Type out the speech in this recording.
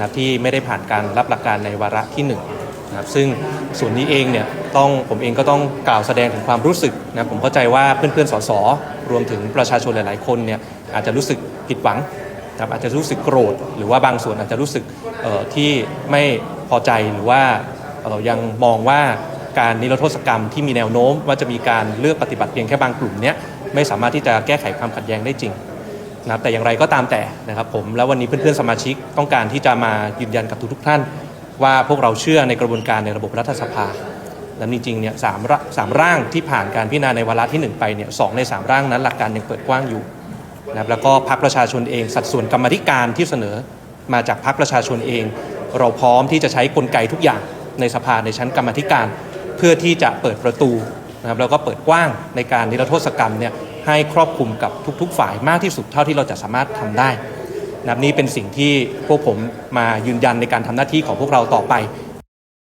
นะที่ไม่ได้ผ่านการรับหลักการในวาระที่1นะครับซึ่งส่วนนี้เองเนี่ยต้องผมเองก็ต้องกล่าวแสดงถึงความรู้สึกนะผมเข้าใจว่าเพื่อนๆสสรวมถึงประชาชนหลายๆ คนเนี่ยอาจจะรู้สึกผิดหวังนะครับอาจจะรู้สึกโกรธ หรือว่าบางส่วนอาจจะรู้สึกที่ไม่พอใจหรือว่าเอ่อยังมองว่าการนิรโทษกรรมที่มีแนวโน้ม ว่าจะมีการเลือกปฏิบัติเพียงแค่บางกลุ่มเนี้ยไม่สามารถที่จะแก้ไขความขัดแย้งได้จริง นะครับแต่อย่างไรก็ตามแต่นะครับผมแล้ววันนี้เพื่อนๆสมาชิกต้องการที่จะมายืนยันกับทุกๆท่าน ว่าพวกเราเชื่อในกระบวนการในระบบรัฐสภาและจริงๆเนี่ยสามร่าสามร่างที่ผ่านการพิจารณาในวาระที่หนึ่งไปเนี่ยสองในสามร่างนั้นหลักการยังเปิดกว้างอยู่นะครับแล้วก็พรรคประชาชนเองสัดส่วนกรรมธิการที่เสนอมาจากพรรคประชาชนเอง เราพร้อมที่จะใช้กลไกทุกอย่างในสภาในชั้นกรรมธิการ เพื่อที่จะเปิดประตูนะครับแล้วก็เปิดกว้างในการนิรโทษกรรมเนี่ย ให้ครอบคลุมกับทุก ๆ ฝ่ายมากที่สุดเท่าที่เราจะสามารถทำได้นะครับนี่เป็นสิ่งที่พวกผมมายืนยันในการทำหน้าที่ของพวกเราต่อไป